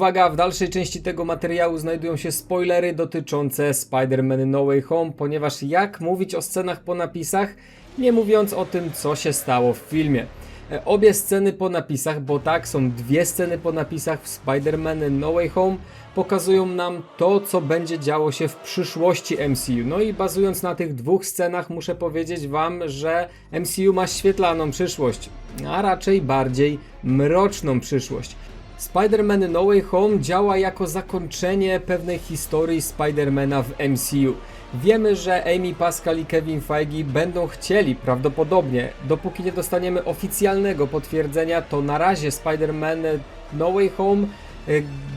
Uwaga, w dalszej części tego materiału znajdują się spoilery dotyczące Spider-Man No Way Home, ponieważ jak mówić o scenach po napisach, nie mówiąc o tym, co się stało w filmie. E, Obie sceny po napisach, bo tak, są dwie sceny po napisach w Spider-Man No Way Home, pokazują nam to, co będzie działo się w przyszłości MCU. No i bazując na tych dwóch scenach, muszę powiedzieć Wam, że MCU ma świetlaną przyszłość, a raczej bardziej mroczną przyszłość. Spider-Man No Way Home działa jako zakończenie pewnej historii Spider-Mana w MCU. Wiemy, że Amy Pascal i Kevin Feige będą chcieli prawdopodobnie, dopóki nie dostaniemy oficjalnego potwierdzenia, to na razie Spider-Man No Way Home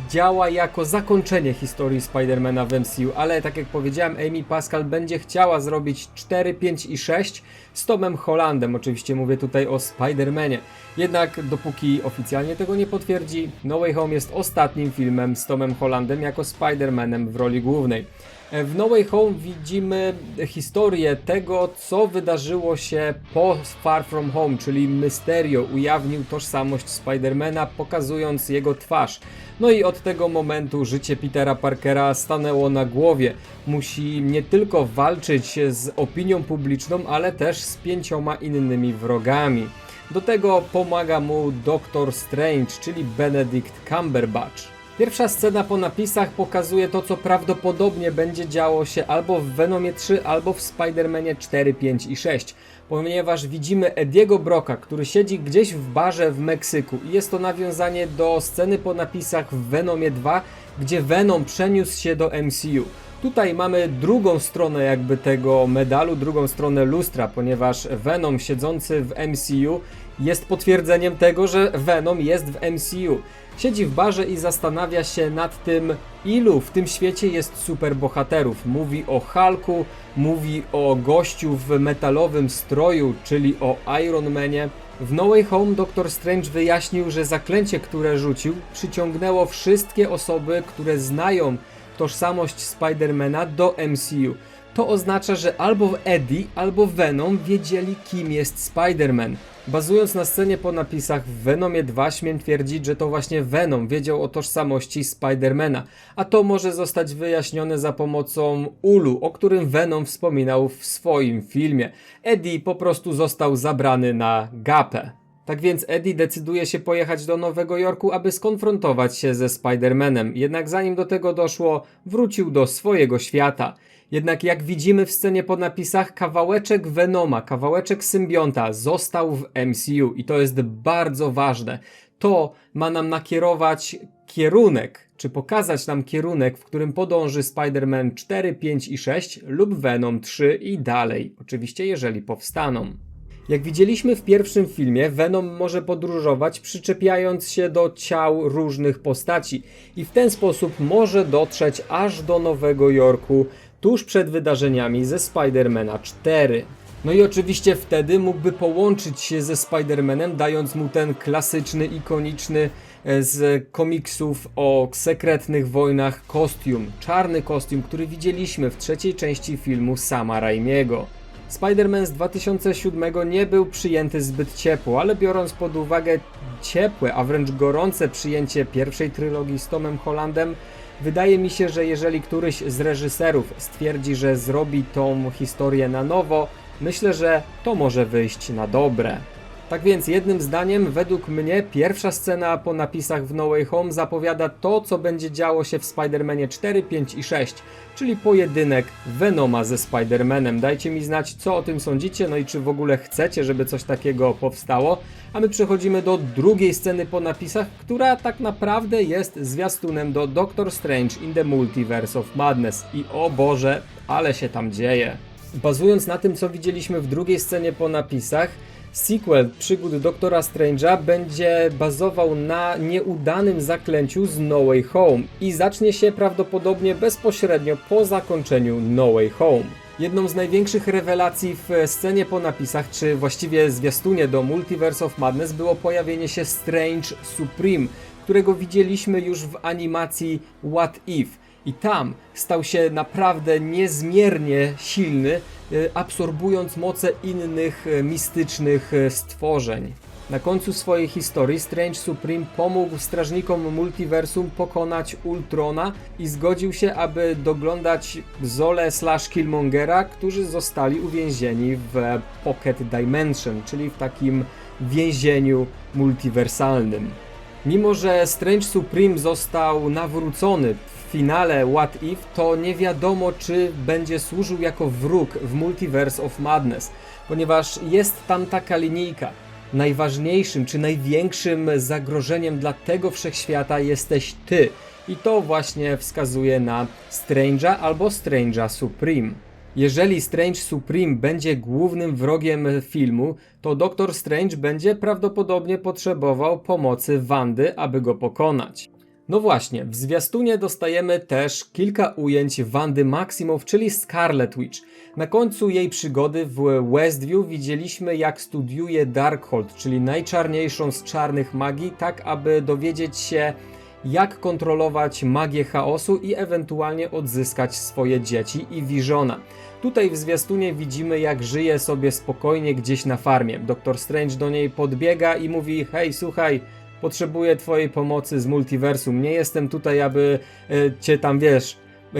działa jako zakończenie historii Spidermana w MCU, ale tak jak powiedziałem, Amy Pascal będzie chciała zrobić 4, 5 i 6 z Tomem Hollandem, oczywiście mówię tutaj o Spidermanie. Jednak dopóki oficjalnie tego nie potwierdzi, No Way Home jest ostatnim filmem z Tomem Hollandem jako Spider-Manem w roli głównej. W No Way Home widzimy historię tego, co wydarzyło się po Far From Home, czyli Mysterio ujawnił tożsamość Spidermana, pokazując jego twarz. No i od tego momentu życie Petera Parkera stanęło na głowie. Musi nie tylko walczyć z opinią publiczną, ale też z pięcioma innymi wrogami. Do tego pomaga mu Doctor Strange, czyli Benedict Cumberbatch. Pierwsza scena po napisach pokazuje to, co prawdopodobnie będzie działo się albo w Venomie 3, albo w Spider-Manie 4, 5 i 6. Ponieważ widzimy Ediego Broka, który siedzi gdzieś w barze w Meksyku i jest to nawiązanie do sceny po napisach w Venomie 2, gdzie Venom przeniósł się do MCU. Tutaj mamy drugą stronę jakby tego medalu, drugą stronę lustra, ponieważ Venom siedzący w MCU jest potwierdzeniem tego, że Venom jest w MCU. Siedzi w barze i zastanawia się nad tym, ilu w tym świecie jest superbohaterów. Mówi o Hulku, mówi o gościu w metalowym stroju, czyli o Iron Manie. W No Way Home Doctor Strange wyjaśnił, że zaklęcie, które rzucił, przyciągnęło wszystkie osoby, które znają tożsamość Spidermana do MCU. To oznacza, że albo Eddie, albo Venom wiedzieli, kim jest Spider-Man. Bazując na scenie po napisach w Venomie 2 śmiem twierdzić, że to właśnie Venom wiedział o tożsamości Spidermana, a to może zostać wyjaśnione za pomocą Ulu, o którym Venom wspominał w swoim filmie. Eddie po prostu został zabrany na gapę. Tak więc Eddie decyduje się pojechać do Nowego Jorku, aby skonfrontować się ze Spider-Manem. Jednak zanim do tego doszło, wrócił do swojego świata. Jednak jak widzimy w scenie po napisach, kawałeczek Venoma, kawałeczek symbionta został w MCU i to jest bardzo ważne. To ma nam nakierować kierunek, czy pokazać nam kierunek, w którym podąży Spider-Man 4, 5 i 6 lub Venom 3 i dalej. Oczywiście jeżeli powstaną. Jak widzieliśmy w pierwszym filmie, Venom może podróżować przyczepiając się do ciał różnych postaci i w ten sposób może dotrzeć aż do Nowego Jorku tuż przed wydarzeniami ze Spider-Mana 4. No i oczywiście wtedy mógłby połączyć się ze Spider-Manem, dając mu ten klasyczny, ikoniczny e, z komiksów o sekretnych wojnach kostium, czarny kostium, który widzieliśmy w trzeciej części filmu Sama Raimiego. Spider-Man z 2007 nie był przyjęty zbyt ciepło, ale biorąc pod uwagę ciepłe, a wręcz gorące przyjęcie pierwszej trylogii z Tomem Hollandem, wydaje mi się, że jeżeli któryś z reżyserów stwierdzi, że zrobi tą historię na nowo, myślę, że to może wyjść na dobre. Tak więc jednym zdaniem, według mnie pierwsza scena po napisach w No Way Home zapowiada to, co będzie działo się w Spider-Manie 4, 5 i 6, czyli pojedynek Venoma ze Spider-Manem. Dajcie mi znać, co o tym sądzicie, no i czy w ogóle chcecie, żeby coś takiego powstało. A my przechodzimy do drugiej sceny po napisach, która tak naprawdę jest zwiastunem do Doctor Strange in the Multiverse of Madness. I o Boże, ale się tam dzieje. Bazując na tym, co widzieliśmy w drugiej scenie po napisach, Sequel przygód Doktora Strange'a będzie bazował na nieudanym zaklęciu z No Way Home i zacznie się prawdopodobnie bezpośrednio po zakończeniu No Way Home. Jedną z największych rewelacji w scenie po napisach, czy właściwie zwiastunie do Multiverse of Madness było pojawienie się Strange Supreme, którego widzieliśmy już w animacji What If. I tam stał się naprawdę niezmiernie silny, absorbując moce innych y, mistycznych y, stworzeń. Na końcu swojej historii Strange Supreme pomógł strażnikom multiversum pokonać Ultrona i zgodził się, aby doglądać Zole slash Killmongera, którzy zostali uwięzieni w Pocket Dimension, czyli w takim więzieniu multiwersalnym. Mimo, że Strange Supreme został nawrócony w finale What If, to nie wiadomo, czy będzie służył jako wróg w Multiverse of Madness, ponieważ jest tam taka linijka. Najważniejszym czy największym zagrożeniem dla tego wszechświata jesteś ty. I to właśnie wskazuje na Strange'a albo Strange'a Supreme. Jeżeli Strange Supreme będzie głównym wrogiem filmu, to Doctor Strange będzie prawdopodobnie potrzebował pomocy Wandy, aby go pokonać. No właśnie, w zwiastunie dostajemy też kilka ujęć Wandy Maximow, czyli Scarlet Witch. Na końcu jej przygody w Westview widzieliśmy jak studiuje Darkhold, czyli najczarniejszą z czarnych magii, tak aby dowiedzieć się jak kontrolować magię chaosu i ewentualnie odzyskać swoje dzieci i Visiona. Tutaj w zwiastunie widzimy jak żyje sobie spokojnie gdzieś na farmie. Doktor Strange do niej podbiega i mówi: Hej, słuchaj, potrzebuję twojej pomocy z multiversum. Nie jestem tutaj, aby e, cię tam wiesz,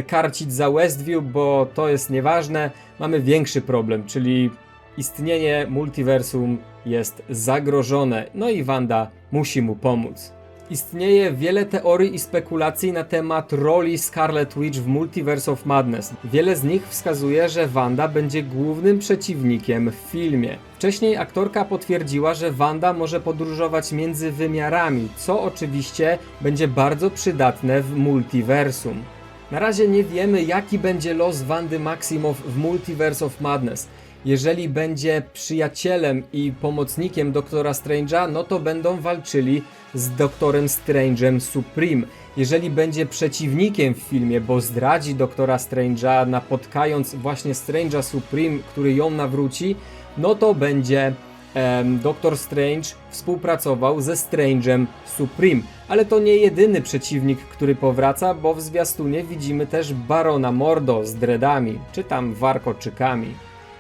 karcić za Westview, bo to jest nieważne. Mamy większy problem, czyli istnienie multiversum jest zagrożone. No i Wanda musi mu pomóc. Istnieje wiele teorii i spekulacji na temat roli Scarlet Witch w Multiverse of Madness. Wiele z nich wskazuje, że Wanda będzie głównym przeciwnikiem w filmie. Wcześniej aktorka potwierdziła, że Wanda może podróżować między wymiarami, co oczywiście będzie bardzo przydatne w multiversum. Na razie nie wiemy, jaki będzie los Wandy Maximow w Multiverse of Madness. Jeżeli będzie przyjacielem i pomocnikiem Doktora Strange'a, no to będą walczyli z Doktorem Strange'em Supreme. Jeżeli będzie przeciwnikiem w filmie, bo zdradzi Doktora Strange'a, napotkając właśnie Strange'a Supreme, który ją nawróci, no to będzie Doktor Strange współpracował ze Strange'em Supreme. Ale to nie jedyny przeciwnik, który powraca, bo w zwiastunie widzimy też Barona Mordo z dreadami, czy tam warkoczykami.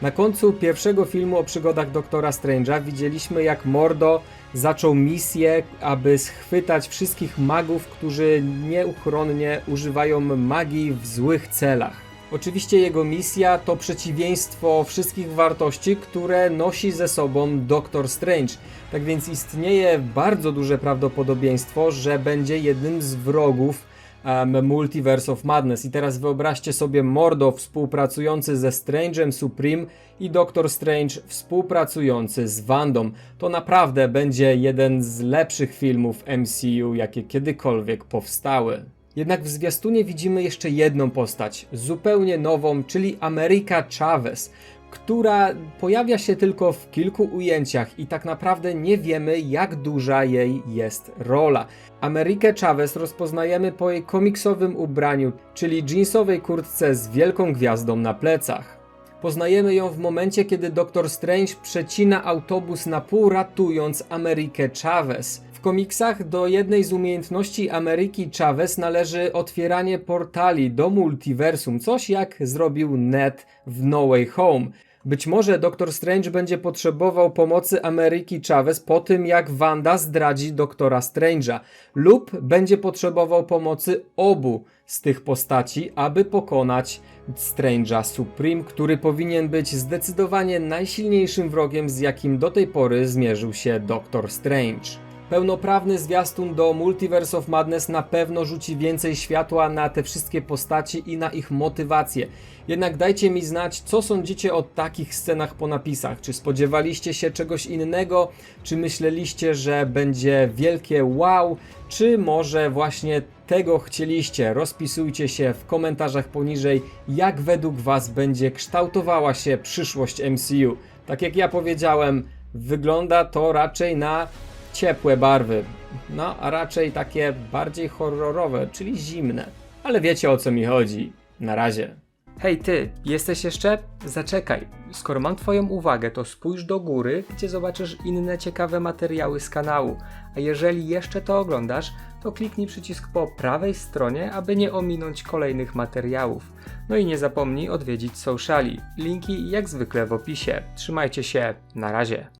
Na końcu pierwszego filmu o przygodach Doktora Strange'a widzieliśmy jak Mordo zaczął misję, aby schwytać wszystkich magów, którzy nieuchronnie używają magii w złych celach. Oczywiście jego misja to przeciwieństwo wszystkich wartości, które nosi ze sobą Doktor Strange. Tak więc istnieje bardzo duże prawdopodobieństwo, że będzie jednym z wrogów um, Multiverse of Madness. I teraz wyobraźcie sobie Mordo współpracujący ze Strange'em Supreme i Doctor Strange współpracujący z Wandą. To naprawdę będzie jeden z lepszych filmów MCU, jakie kiedykolwiek powstały. Jednak w zwiastunie widzimy jeszcze jedną postać, zupełnie nową, czyli America Chavez, która pojawia się tylko w kilku ujęciach i tak naprawdę nie wiemy, jak duża jej jest rola. Amerikę Chavez rozpoznajemy po jej komiksowym ubraniu, czyli jeansowej kurtce z wielką gwiazdą na plecach. Poznajemy ją w momencie, kiedy Doktor Strange przecina autobus na pół, ratując Amerikę Chavez. Komiksach do jednej z umiejętności Ameryki Chavez należy otwieranie portali do multiversum, coś jak zrobił Ned w No Way Home. Być może Doktor Strange będzie potrzebował pomocy Ameryki Chavez po tym, jak Wanda zdradzi Doktora Strange'a, lub będzie potrzebował pomocy obu z tych postaci, aby pokonać Strange'a Supreme, który powinien być zdecydowanie najsilniejszym wrogiem, z jakim do tej pory zmierzył się Doktor Strange. Pełnoprawny zwiastun do Multiverse of Madness na pewno rzuci więcej światła na te wszystkie postaci i na ich motywacje. Jednak dajcie mi znać, co sądzicie o takich scenach po napisach. Czy spodziewaliście się czegoś innego? Czy myśleliście, że będzie wielkie wow? Czy może właśnie tego chcieliście? Rozpisujcie się w komentarzach poniżej, jak według Was będzie kształtowała się przyszłość MCU. Tak jak ja powiedziałem, wygląda to raczej na ciepłe barwy. No, a raczej takie bardziej horrorowe, czyli zimne. Ale wiecie o co mi chodzi. Na razie. Hej ty, jesteś jeszcze? Zaczekaj. Skoro mam twoją uwagę, to spójrz do góry, gdzie zobaczysz inne ciekawe materiały z kanału. A jeżeli jeszcze to oglądasz, to kliknij przycisk po prawej stronie, aby nie ominąć kolejnych materiałów. No i nie zapomnij odwiedzić sociali. Linki jak zwykle w opisie. Trzymajcie się, na razie.